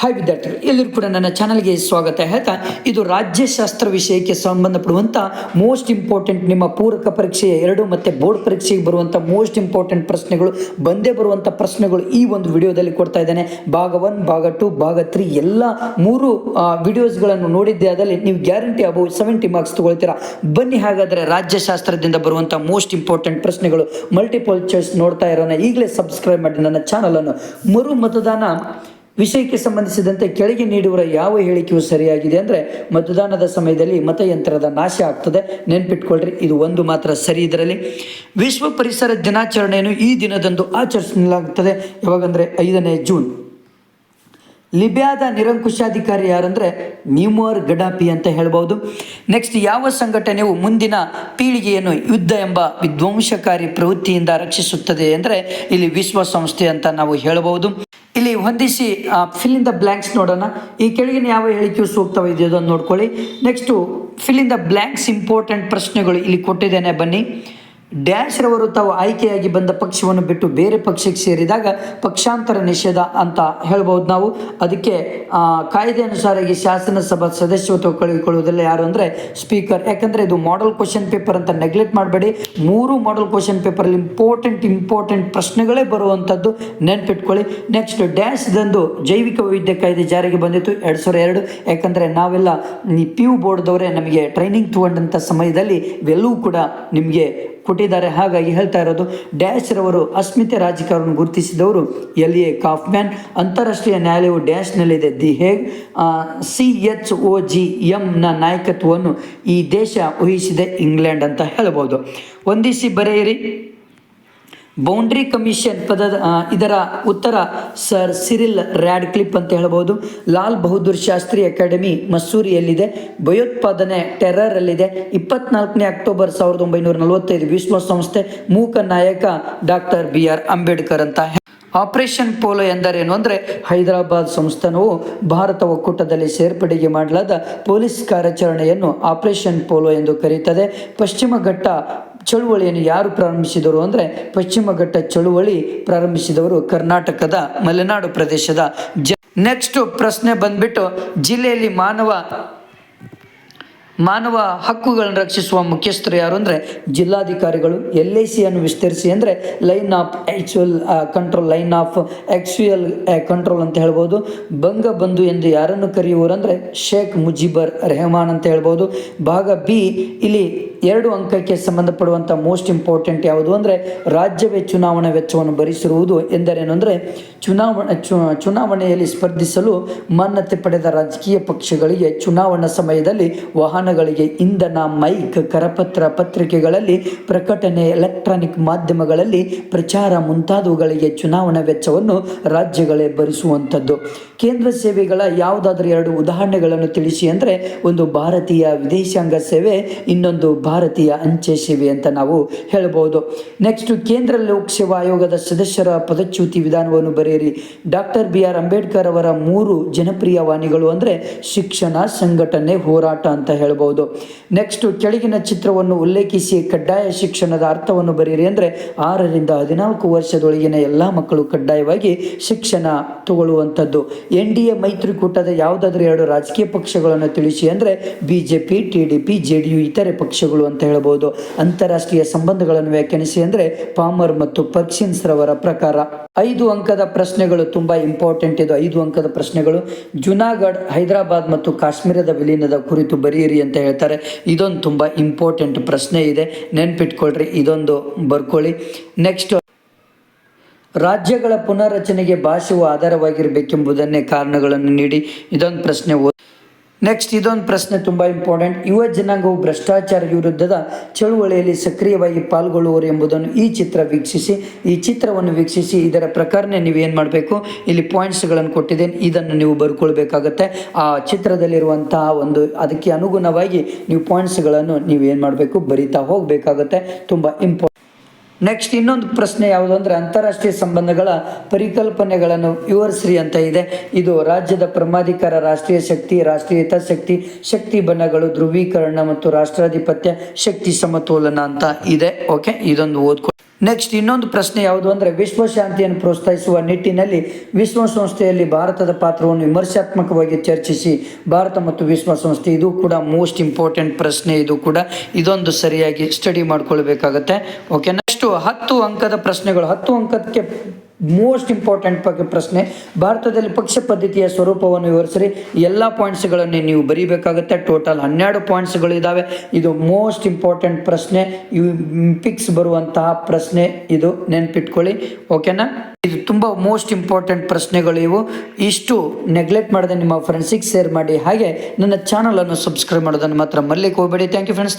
Hi ವಿದ್ಯಾರ್ಥಿಗಳು ಎಲ್ಲರೂ ಕೂಡ ನನ್ನ ಚಾನಲ್ಗೆ ಸ್ವಾಗತ. ಹೇಳ್ತಾ, ಇದು ರಾಜ್ಯಶಾಸ್ತ್ರ ವಿಷಯಕ್ಕೆ ಸಂಬಂಧಪಡುವಂಥ ಮೋಸ್ಟ್ ಇಂಪಾರ್ಟೆಂಟ್ ನಿಮ್ಮ ಪೂರಕ ಪರೀಕ್ಷೆಯ ಎರಡು ಮತ್ತು ಬೋರ್ಡ್ ಪರೀಕ್ಷೆಗೆ ಬರುವಂಥ ಮೋಸ್ಟ್ ಇಂಪಾರ್ಟೆಂಟ್ ಪ್ರಶ್ನೆಗಳು, ಬಂದೇ ಬರುವಂಥ ಪ್ರಶ್ನೆಗಳು ಈ ಒಂದು ವಿಡಿಯೋದಲ್ಲಿ ಕೊಡ್ತಾ ಇದ್ದೇನೆ. ಭಾಗ ಒನ್ ಭಾಗ ಟು ಭಾಗ ತ್ರೀ ಎಲ್ಲ ಮೂರು ವಿಡಿಯೋಸ್ಗಳನ್ನು ನೋಡಿದ್ದೆ ಅದರಲ್ಲಿ ನೀವು ಗ್ಯಾರಂಟಿ ಅಬೌ ಸೆವೆಂಟಿ ಮಾರ್ಕ್ಸ್ ತೊಗೊಳ್ತೀರಾ. ಬನ್ನಿ ಹಾಗಾದರೆ ರಾಜ್ಯಶಾಸ್ತ್ರದಿಂದ ಬರುವಂಥ ಮೋಸ್ಟ್ ಇಂಪಾರ್ಟೆಂಟ್ ಪ್ರಶ್ನೆಗಳು ಮಲ್ಟಿಪಲ್ ಚಾಯ್ಸ್ ನೋಡ್ತಾ ಇರೋಣ. ಈಗಲೇ ಸಬ್ಸ್ಕ್ರೈಬ್ ಮಾಡಿ ನನ್ನ ಚಾನಲನ್ನು ಮರು ಮತದಾನ ವಿಷಯಕ್ಕೆ ಸಂಬಂಧಿಸಿದಂತೆ ಕೆಳಗೆ ನೀಡುವ ಯಾವ ಹೇಳಿಕೆಯು ಸರಿಯಾಗಿದೆ ಅಂದರೆ ಮತದಾನದ ಸಮಯದಲ್ಲಿ ಮತಯಂತ್ರದ ನಾಶ ಆಗ್ತದೆ. ನೆನ್ಪಿಟ್ಕೊಳ್ರಿ, ಇದು ಒಂದು ಮಾತ್ರ ಸರಿ ಇದರಲ್ಲಿ. ವಿಶ್ವ ಪರಿಸರ ದಿನಾಚರಣೆಯನ್ನು ಈ ದಿನದಂದು ಆಚರಿಸಲಾಗುತ್ತದೆ ಯಾವಾಗಂದರೆ ಐದನೇ ಜೂನ್. ಲಿಬಿಯಾದ ನಿರಂಕುಶಾಧಿಕಾರಿ ಯಾರಂದರೆ ನ್ಯೂಮೋರ್ ಗಡಾಪಿ ಅಂತ ಹೇಳ್ಬೋದು. ನೆಕ್ಸ್ಟ್ ಯಾವ ಸಂಘಟನೆಯು ಮುಂದಿನ ಪೀಳಿಗೆಯನ್ನು ಯುದ್ಧ ಎಂಬ ವಿಧ್ವಂಸಕಾರಿ ಪ್ರವೃತ್ತಿಯಿಂದ ರಕ್ಷಿಸುತ್ತದೆ ಅಂದರೆ ಇಲ್ಲಿ ವಿಶ್ವಸಂಸ್ಥೆ ಅಂತ ನಾವು ಹೇಳಬಹುದು ಇಲ್ಲಿ ಹೊಂದಿಸಿ ಫಿಲ್ ಇನ್ ದ ಬ್ಲ್ಯಾಂಕ್ಸ್ ನೋಡೋಣ. ಈ ಕೆಳಗಿನ ಯಾವ ಹೇಳಿಕೆಯು ಸೂಕ್ತವಿದೆಯೋ ಅದನ್ನು ನೋಡ್ಕೊಳ್ಳಿ. Next fill in the blanks important ಪ್ರಶ್ನೆಗಳು ಇಲ್ಲಿ ಕೊಟ್ಟಿದ್ದೇನೆ, ಬನ್ನಿ. ಡ್ಯಾಶ್ ರವರು ತಾವು ಆಯ್ಕೆಯಾಗಿ ಬಂದ ಪಕ್ಷವನ್ನು ಬಿಟ್ಟು ಬೇರೆ ಪಕ್ಷಕ್ಕೆ ಸೇರಿದಾಗ ಪಕ್ಷಾಂತರ ನಿಷೇಧ ಅಂತ ಹೇಳ್ಬೋದು ನಾವು. ಅದಕ್ಕೆ ಕಾಯ್ದೆ ಶಾಸನ ಶಾಸನಸಭಾ ಸದಸ್ಯತ್ವ ಕಳೆದುಕೊಳ್ಳುವುದಿಲ್ಲ ಯಾರು ಅಂದರೆ ಸ್ಪೀಕರ್ ಯಾಕಂದರೆ ಇದು ಮಾಡಲ್ ಕ್ವಶನ್ ಪೇಪರ್ ಅಂತ ನೆಗ್ಲೆಕ್ಟ್ ಮಾಡಬೇಡಿ. ಮೂರು ಮಾಡಲ್ ಕ್ವಶನ್ ಪೇಪರಲ್ಲಿ ಇಂಪಾರ್ಟೆಂಟ್ ಇಂಪಾರ್ಟೆಂಟ್ ಪ್ರಶ್ನೆಗಳೇ ಬರುವಂಥದ್ದು ನೆನ್ಪಿಟ್ಕೊಳ್ಳಿ. ನೆಕ್ಸ್ಟ್ ಡ್ಯಾಶ್ದಂದು ಜೈವಿಕ ವೈವಿಧ್ಯ ಕಾಯ್ದೆ ಜಾರಿಗೆ ಬಂದಿತ್ತು ಎರಡು ಸಾವಿರ ಎರಡು. ಯಾಕಂದರೆ ನಾವೆಲ್ಲ ಪಿ ಯು ಬೋರ್ಡ್ದವರೇ ನಮಗೆ ಟ್ರೈನಿಂಗ್ ತಗೊಂಡಂಥ ಸಮಯದಲ್ಲಿ ಇವೆಲ್ಲವೂ ಕೂಡ ನಿಮಗೆ ಕೊಟ್ಟಿದ್ದಾರೆ. ಹಾಗಾಗಿ ಹೇಳ್ತಾ ಇರೋದು, ಡ್ಯಾಶ್ ರವರು ಅಸ್ಮಿತೆ ರಾಜಕಾರಣ ಗುರುತಿಸಿದವರು ಎಲ್ ಎ ಕಾಫ್ಮ್ಯಾನ್, ಅಂತಾರಾಷ್ಟ್ರೀಯ ನ್ಯಾಯಾಲಯವು ಡ್ಯಾಶ್ನಲ್ಲಿದೆ the Hague? C H O G ಎಂನ ನಾಯಕತ್ವವನ್ನು ಈ ದೇಶ ವಹಿಸಿದೆ ಇಂಗ್ಲೆಂಡ್ ಅಂತ ಹೇಳ್ಬೋದು. ಒಂದಿಸಿ ಬರೆಯಿರಿ. ಬೌಂಡ್ರಿ ಕಮಿಷನ್ ಪದದ ಇದರ ಉತ್ತರ ಸರ್ ಸಿರಿಲ್ ರ್ಯಾಡ್ ಕ್ಲಿಪ್ ಅಂತ ಹೇಳ್ಬೋದು. ಲಾಲ್ ಬಹದ್ದೂರ್ ಶಾಸ್ತ್ರಿ ಅಕಾಡೆಮಿ ಮಸ್ಸೂರಿಯಲ್ಲಿದೆ ಭಯೋತ್ಪಾದನೆ ಟೆರರಲ್ಲಿದೆ. ಇಪ್ಪತ್ನಾಲ್ಕನೇ ಅಕ್ಟೋಬರ್ ಸಾವಿರದ ಒಂಬೈನೂರ ನಲವತ್ತೈದು ವಿಶ್ವಸಂಸ್ಥೆ ಮೂಕ ನಾಯಕ ಡಾಕ್ಟರ್ ಬಿ ಆರ್ ಅಂಬೇಡ್ಕರ್ ಅಂತ ಆಪರೇಷನ್ ಪೋಲೋ ಎಂದರೇನು ಅಂದರೆ ಹೈದರಾಬಾದ್ ಸಂಸ್ಥಾನವು ಭಾರತ ಒಕ್ಕೂಟದಲ್ಲಿ ಸೇರ್ಪಡೆಗೆ ಮಾಡಲಾದ ಪೊಲೀಸ್ ಕಾರ್ಯಾಚರಣೆಯನ್ನು ಆಪರೇಷನ್ ಪೋಲೋ ಎಂದು ಕರೆಯುತ್ತದೆ ಪಶ್ಚಿಮ ಘಟ್ಟ ಚಳುವಳಿಯನ್ನು ಯಾರು ಪ್ರಾರಂಭಿಸಿದರು ಅಂದರೆ ಪಶ್ಚಿಮ ಘಟ್ಟ ಚಳುವಳಿ ಪ್ರಾರಂಭಿಸಿದವರು ಕರ್ನಾಟಕದ ಮಲೆನಾಡು ಪ್ರದೇಶದ ನೆಕ್ಸ್ಟ್ ಪ್ರಶ್ನೆ ಬಂದ್ಬಿಟ್ಟು ಜಿಲ್ಲೆಯಲ್ಲಿ ಮಾನವ ಮಾನವ ಹಕ್ಕುಗಳನ್ನು ರಕ್ಷಿಸುವ ಮುಖ್ಯಸ್ಥರು ಯಾರು ಅಂದರೆ ಜಿಲ್ಲಾಧಿಕಾರಿಗಳು ಎಲ್ ಐ ಸಿಯನ್ನು ವಿಸ್ತರಿಸಿ ಅಂದರೆ line of actual control line of actual control ಅಂತ ಹೇಳ್ಬೋದು. ಬಂಗಬಂಧು ಎಂದು ಯಾರನ್ನು ಕರೆಯುವರು ಅಂದರೆ ಶೇಖ್ ಮುಜಿಬರ್ ರೆಹಮಾನ್ ಅಂತ ಹೇಳ್ಬೋದು. ಭಾಗ ಬಿ, ಇಲ್ಲಿ ಎರಡು ಅಂಕಕ್ಕೆ ಸಂಬಂಧಪಡುವಂಥ ಮೋಸ್ಟ್ ಇಂಪಾರ್ಟೆಂಟ್ ಯಾವುದು ಅಂದರೆ ರಾಜ್ಯವೇ ಚುನಾವಣಾ ವೆಚ್ಚವನ್ನು ಭರಿಸಿರುವುದು ಎಂದರೇನು ಅಂದರೆ ಚುನಾವಣೆ ಚುನಾವಣೆಯಲ್ಲಿ ಸ್ಪರ್ಧಿಸಲು ಮಾನ್ಯತೆ ಪಡೆದ ರಾಜಕೀಯ ಪಕ್ಷಗಳಿಗೆ ಚುನಾವಣಾ ಸಮಯದಲ್ಲಿ ವಾಹನಗಳಿಗೆ ಇಂಧನ, ಮೈಕ್, ಕರಪತ್ರ ಪತ್ರಿಕೆಗಳಲ್ಲಿ, ಪ್ರಕಟಣೆ ಎಲೆಕ್ಟ್ರಾನಿಕ್ ಮಾಧ್ಯಮಗಳಲ್ಲಿ ಪ್ರಚಾರ ಮುಂತಾದವುಗಳಿಗೆ ಚುನಾವಣಾ ವೆಚ್ಚವನ್ನು ರಾಜ್ಯಗಳೇ ಭರಿಸುವಂಥದ್ದು. ಕೇಂದ್ರ ಸೇವೆಗಳ ಯಾವುದಾದ್ರೂ ಎರಡು ಉದಾಹರಣೆಗಳನ್ನು ತಿಳಿಸಿ ಅಂದರೆ ಒಂದು ಭಾರತೀಯ ವಿದೇಶಾಂಗ ಸೇವೆ, ಇನ್ನೊಂದು ಭಾರತೀಯ ಅಂಚೆ ಸೇವೆ ಅಂತ ನಾವು ಹೇಳಬಹುದು ನೆಕ್ಸ್ಟ್ ಕೇಂದ್ರ ಲೋಕಸೇವಾ ಆಯೋಗದ ಸದಸ್ಯರ ಪದಚ್ಯುತಿ ವಿಧಾನವನ್ನು ಬರೆಯಿರಿ. ಡಾಕ್ಟರ್ ಬಿ ಆರ್ ಅಂಬೇಡ್ಕರ್ ಅವರ ಮೂರು ಜನಪ್ರಿಯ ವಾಣಿಗಳು ಅಂದರೆ ಶಿಕ್ಷಣ, ಸಂಘಟನೆ, ಹೋರಾಟ ಅಂತ ಹೇಳ್ಬೋದು. ನೆಕ್ಸ್ಟ್ ಕೆಳಗಿನ ಚಿತ್ರವನ್ನು ಉಲ್ಲೇಖಿಸಿ, ಕಡ್ಡಾಯ ಶಿಕ್ಷಣದ ಅರ್ಥವನ್ನು ಬರೆಯಿರಿ ಅಂದರೆ ಆರರಿಂದ ಹದಿನಾಲ್ಕು ವರ್ಷದೊಳಗಿನ ಎಲ್ಲ ಮಕ್ಕಳು ಕಡ್ಡಾಯವಾಗಿ ಶಿಕ್ಷಣ ತಗೊಳ್ಳುವಂಥದ್ದು. ಎನ್ ಡಿ ಎ ಮೈತ್ರಿಕೂಟದ ಯಾವುದಾದ್ರೂ ಎರಡು ರಾಜಕೀಯ ಪಕ್ಷಗಳನ್ನು ತಿಳಿಸಿ ಅಂದರೆ B J P, T D P, J D U, ಇತರೆ ಪಕ್ಷಗಳು ಅಂತ ಹೇಳ್ಬೋದು ಅಂತಾರಾಷ್ಟ್ರೀಯ ಸಂಬಂಧಗಳನ್ನು ವ್ಯಾಖ್ಯಾನಿಸಿ ಅಂದರೆ ಪಾಮರ್ ಮತ್ತು ಪರ್ಕ್ಸಿನ್ಸ್ ರವರ ಪ್ರಕಾರ. ಐದು ಅಂಕದ ಪ್ರಶ್ನೆಗಳು ತುಂಬ ಇಂಪಾರ್ಟೆಂಟ್ ಇದು. ಐದು ಅಂಕದ ಪ್ರಶ್ನೆಗಳು. ಜುನಾಗಢ್ ಹೈದರಾಬಾದ್ ಮತ್ತು ಕಾಶ್ಮೀರದ ವಿಲೀನದ ಕುರಿತು ಬರೆಯಿರಿ. ಅಂತ ಹೇಳ್ತಾರೆ. ಇದೊಂದು ತುಂಬ ಇಂಪಾರ್ಟೆಂಟ್ ಪ್ರಶ್ನೆ ಇದೆ. ನೆನ್ಪಿಟ್ಕೊಳ್ರಿ, ಇದೊಂದು ಬರ್ಕೊಳ್ಳಿ. ನೆಕ್ಸ್ಟ್ ರಾಜ್ಯಗಳ ಪುನರ್ರಚನೆಗೆ ಭಾಷೆಯು ಆಧಾರವಾಗಿರಬೇಕೆಂಬುದನ್ನೇ ಕಾರಣಗಳನ್ನು ನೀಡಿ ಇದೊಂದು ಪ್ರಶ್ನೆ ನೆಕ್ಸ್ಟ್ ಇದೊಂದು ಪ್ರಶ್ನೆ ತುಂಬ ಇಂಪಾರ್ಟೆಂಟ್ ಯುವ ಜನಾಂಗವು ಭ್ರಷ್ಟಾಚಾರ ವಿರುದ್ಧದ ಚಳುವಳಿಯಲ್ಲಿ ಸಕ್ರಿಯವಾಗಿ ಪಾಲ್ಗೊಳ್ಳುವರು ಎಂಬುದನ್ನು ಈ ಚಿತ್ರ ವೀಕ್ಷಿಸಿ. ಈ ಚಿತ್ರವನ್ನು ವೀಕ್ಷಿಸಿ, ಇದರ ಪ್ರಕಾರನೇ ನೀವು ಏನು ಮಾಡಬೇಕು? ಇಲ್ಲಿ ಪಾಯಿಂಟ್ಸ್ಗಳನ್ನು ಕೊಟ್ಟಿದ್ದೇನೆ. ಇದನ್ನು ನೀವು ಬರ್ಕೊಳ್ಬೇಕಾಗತ್ತೆ. ಆ ಚಿತ್ರದಲ್ಲಿರುವಂತಹ ಒಂದು, ಅದಕ್ಕೆ ಅನುಗುಣವಾಗಿ ನೀವು ಪಾಯಿಂಟ್ಸ್ಗಳನ್ನು ನೀವು ಏನು ಮಾಡಬೇಕು? ಬರಿತಾ ಹೋಗಬೇಕಾಗತ್ತೆ. ತುಂಬ ಇಂಪಾರ್ಟೆಂಟ್ ನೆಕ್ಸ್ಟ್ ಇನ್ನೊಂದು ಪ್ರಶ್ನೆ ಯಾವುದು ಅಂದರೆ ಅಂತಾರಾಷ್ಟ್ರೀಯ ಸಂಬಂಧಗಳ ಪರಿಕಲ್ಪನೆಗಳನ್ನು ವಿವರಿಸ್ರಿ ಅಂತ ಇದೆ. ಇದು ರಾಜ್ಯದ ಪ್ರಮಾಧಿಕಾರ, ರಾಷ್ಟ್ರೀಯ ಶಕ್ತಿ ರಾಷ್ಟ್ರೀಯ ಹಿತಾಸಕ್ತಿ ಶಕ್ತಿ ಬಣ್ಣಗಳು ಧ್ರುವೀಕರಣ ಮತ್ತು ರಾಷ್ಟ್ರಾಧಿಪತ್ಯ, ಶಕ್ತಿ ಸಮತೋಲನ ಅಂತ ಇದೆ. ಓಕೆ ಇದೊಂದು ಓದ್ಕೊ ನೆಕ್ಸ್ಟ್ ಇನ್ನೊಂದು ಪ್ರಶ್ನೆ ಯಾವುದು ಅಂದರೆ ವಿಶ್ವಶಾಂತಿಯನ್ನು ಪ್ರೋತ್ಸಾಹಿಸುವ ನಿಟ್ಟಿನಲ್ಲಿ ವಿಶ್ವಸಂಸ್ಥೆಯಲ್ಲಿ ಭಾರತದ ಪಾತ್ರವನ್ನು ವಿಮರ್ಶಾತ್ಮಕವಾಗಿ ಚರ್ಚಿಸಿ. ಭಾರತ ಮತ್ತು ವಿಶ್ವಸಂಸ್ಥೆ ಇದು ಕೂಡ ಮೋಸ್ಟ್ ಇಂಪಾರ್ಟೆಂಟ್ ಪ್ರಶ್ನೆ, ಇದು ಕೂಡ ಇದೊಂದು ಸರಿಯಾಗಿ ಸ್ಟಡಿ ಮಾಡ್ಕೊಳ್ಬೇಕಾಗತ್ತೆ. ಓಕೆ ನೆಕ್ಸ್ಟ್ ಹತ್ತು ಅಂಕದ ಪ್ರಶ್ನೆಗಳು, ಹತ್ತು ಅಂಕಕ್ಕೆ ಮೋಸ್ಟ್ ಇಂಪಾರ್ಟೆಂಟ್ ಬಗ್ಗೆ ಪ್ರಶ್ನೆ. ಭಾರತದಲ್ಲಿ ಪಕ್ಷ ಪದ್ಧತಿಯ ಸ್ವರೂಪವನ್ನು ವಿವರಿಸಿರಿ. ಎಲ್ಲ ಪಾಯಿಂಟ್ಸ್ಗಳನ್ನೇ ನೀವು ಬರೀಬೇಕಾಗುತ್ತೆ. ಟೋಟಲ್ ಹನ್ನೆರಡು ಪಾಯಿಂಟ್ಸ್ಗಳು ಇದ್ದಾವೆ ಇದು ಮೋಸ್ಟ್ ಇಂಪಾರ್ಟೆಂಟ್ ಪ್ರಶ್ನೆ. ಇವು ಪಿಕ್ಸ್ ಬರುವಂತಹ ಪ್ರಶ್ನೆ ಇದು. ನೆನ್ಪಿಟ್ಕೊಳ್ಳಿ. ಓಕೆನಾ ಇದು ತುಂಬ ಮೋಸ್ಟ್ ಇಂಪಾರ್ಟೆಂಟ್ ಪ್ರಶ್ನೆಗಳು ಇವು. ಇಷ್ಟು ನೆಗ್ಲೆಕ್ಟ್ ಮಾಡದೆ ನಿಮ್ಮ ಫ್ರೆಂಡ್ಸಿಗೆ ಶೇರ್ ಮಾಡಿ. ಹಾಗೆ ನನ್ನ ಚಾನಲನ್ನು ಸಬ್ಸ್ಕ್ರೈಬ್ ಮಾಡೋದನ್ನು ಮಾತ್ರ ಮಲ್ಲಿಗೆ ಹೋಗಬೇಡಿ. Thank you friends